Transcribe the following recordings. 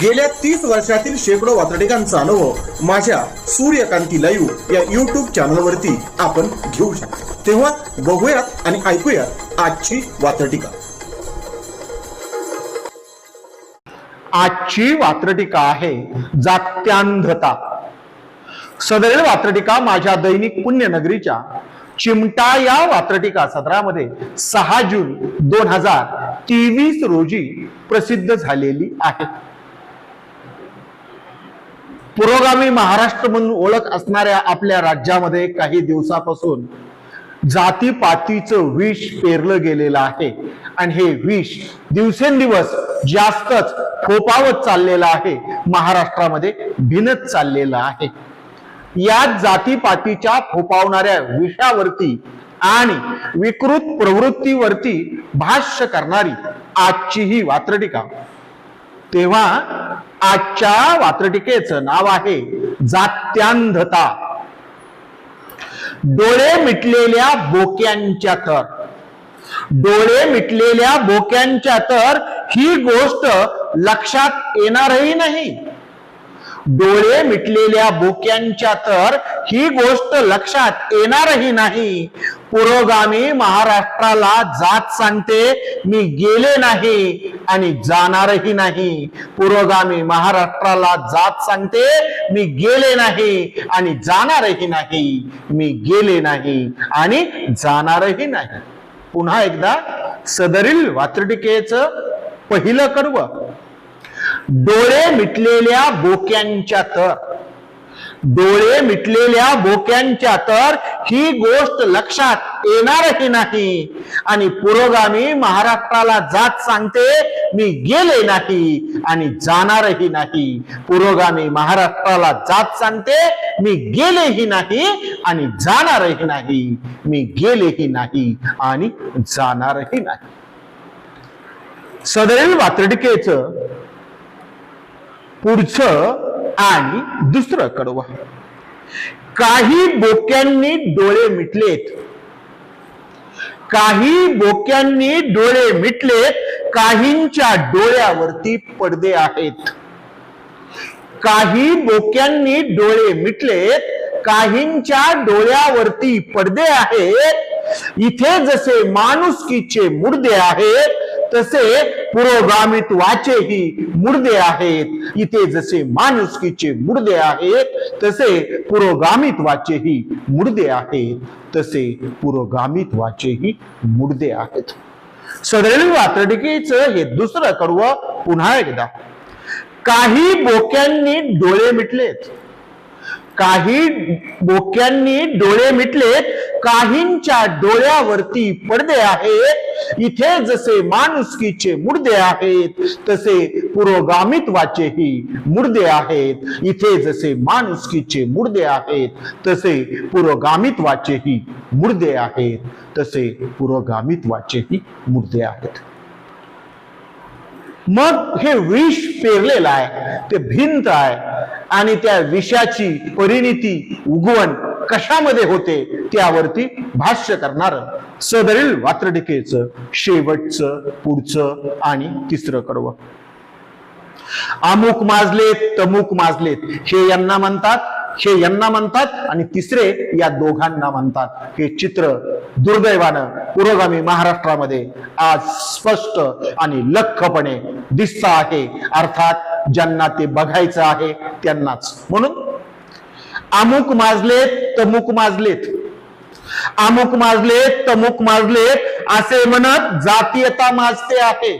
गेल्या तीस वर्षातील शेकडो वातडिकांचा अनुभव माझ्या सूर्यकांती लाईव्ह या युट्यूब चॅनलवरती आपण घेऊ शकतो. तेव्हा बघूयात आणि ऐकूयात आजची वातडिका आजची वात्रटिका आहे जात्यांधता. सदरील वात्रटिका माझ्या दैनिक पुण्यनगरीच्या चिमटा या वात्रटिका सदरामध्ये सहा जून दोन हजार तेवीस रोजी प्रसिद्ध झालेली आहे. पुरोगामी महाराष्ट्र म्हणून ओळख असणाऱ्या आपल्या राज्यामध्ये काही दिवसापासून जातीपातीचं विष पेरलं गेलेलं आहे. आणि हे विष दिवसेंदिवस जास्तच फोपावत चाललेलं आहे. महाराष्ट्रामध्ये भिनत चाललेलं आहे. या जातीपातीच्या फोपावणाऱ्या विषावरती आणि विकृत प्रवृत्तीवरती भाष्य करणारी आजची ही वात्रटिका. तेव्हा आजच्या वात्रटिकेचं नाव आहे जात्यांधता. डोळे मिटलेल्या बोक्यांच्या तर डोळे मिटलेल्या बोक्यांच्या तर ही गोष्ट लक्षात येणारही नाही. डोळे मिटलेल्या बोक्यांच्या तर ही गोष्ट लक्षात येणारही नाही. पुरोगामी महाराष्ट्राला जात सांगते मी गेले नाही. आणि जाणारही नाही. पुरोगामी महाराष्ट्राला जात सांगते मी गेले नाही आणि जाणारही नाही. मी गेले नाही आणि जाणारही नाही. पुन्हा एकदा सदरील वात्रटिकेचं पहिलं कर्व डोळे मिटलेल्या बोक्यांच्या तर डोळे मिटलेल्या बोक्यांच्या तर ही गोष्ट लक्षात येणारही नाही. आणि पुरोगामी महाराष्ट्राला जात सांगते मी गेले नाही आणि जाणारही नाही. पुरोगामी महाराष्ट्राला जात सांगते मी गेलेही नाही आणि जाणारही नाही. मी गेलेही नाही आणि जाणारही नाही. सदैव वात्रटिकेचं पुढचं आणि दुसरं कडवं. काही बोक्यांनी डोळे मिटलेत. काही बोक्यांनी डोळे मिटलेत काहींच्या डोळ्यावरती पडदे आहेत. काही बोक्यांनी डोळे मिटलेत काहींच्या डोळ्यावरती पडदे आहेत. इथे जसे माणुसकीचे मुर्दे आहेत तसे पुरोगामित्वाचेही मुर्दे आहेत. इथे जसे माणुसकीचे मुर्दे आहेत तसे पुरोगामित्वाचेही मुर्दे आहेत. तसे पुरोगामित्वाचेही मुर्दे आहेत. सदैव वात्रटिकेचं हे दुसरं कडवं पुन्हा एकदा. काही बोक्यांनी डोळे मिटलेत. काही बोक्यांनी डोळे मिटलेत. काहींच्या डोळ्यावरती पडदे आहेत. इथे जसे माणुसकीचे मुर्दे आहेत तसे पुरोगामित्वाचेही मुर्दे आहेत. इथे जसे माणुसकीचे मुर्दे आहेत तसे पुरोगामित्वाचेही मुर्दे आहेत. तसे पुरोगामित्वाचेही मुर्दे आहेत. मग हे विष पेरलेलं आहे ते भिंत आहे आणि त्या विषाची परिणिती उगवण कशामध्ये होते त्यावरती भाष्य करणार सदरील वात्रटिकेचं शेवटचं पुढचं आणि तिसरं कडवं. अमुक माजलेत तमुक माजलेत. हे यांना म्हणतात हे यांना म्हणतात आणि तिसरे या दोघांना म्हणतात. हे चित्र दुर्दैवानं पुरोगामी महाराष्ट्रामध्ये आज स्पष्ट आणि लख्खपणे दिसत आहे. अर्थात ज्यांना ते बघायचं आहे त्यांनाच. म्हणून अमुक माजलेत तमुक माजलेत. अमुक माजलेत तमुक माजलेत असे म्हणत जातीयता माजते आहे.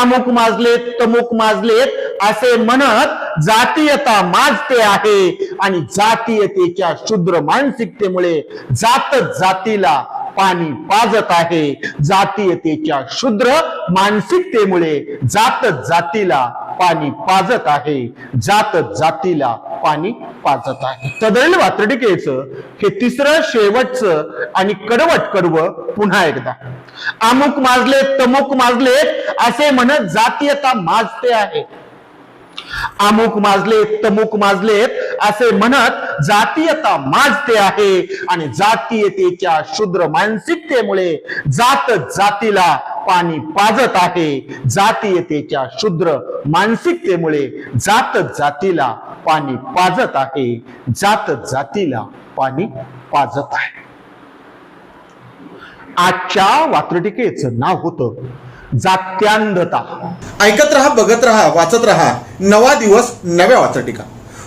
अमुक माजलेत तमुक माजलेत असे म्हणत जातीयता माजते आहे. आणि जातीयतेच्या शुद्र मानसिकतेमुळे जात जातीला पाणी पाजत आहे. जातीयतेच्या शुद्र मानसिकतेमुळे जात जातीला पाणी पाजत आहे. जात जातीला पाणी पाजत आहे. तदळील वात्रटिकेचं हे तिसरं शेवटचं आणि कडवट कडव पुन्हा एकदा. अमुक माजले तमुक माजले असे म्हणत जातीयता माजते आहे. अमुक माजलेत तमुक माजलेत असे म्हणत जातीयता माजते आहे. आणि जातीयतेच्या शूद्र मानसिकतेमुळे जात जातीला पाणी पाजत आहे. जातीयतेच्या शूद्र मानसिकतेमुळे जात जातीला पाणी पाजत आहे. जात जातीला पाणी पाजत आहे. आजच्या वात्रटिकेचं नाव होतं जात्यांधता. ऐकत रहा बघत रहा वाचत रहा. नवा दिवस नव्या वात्रटिका.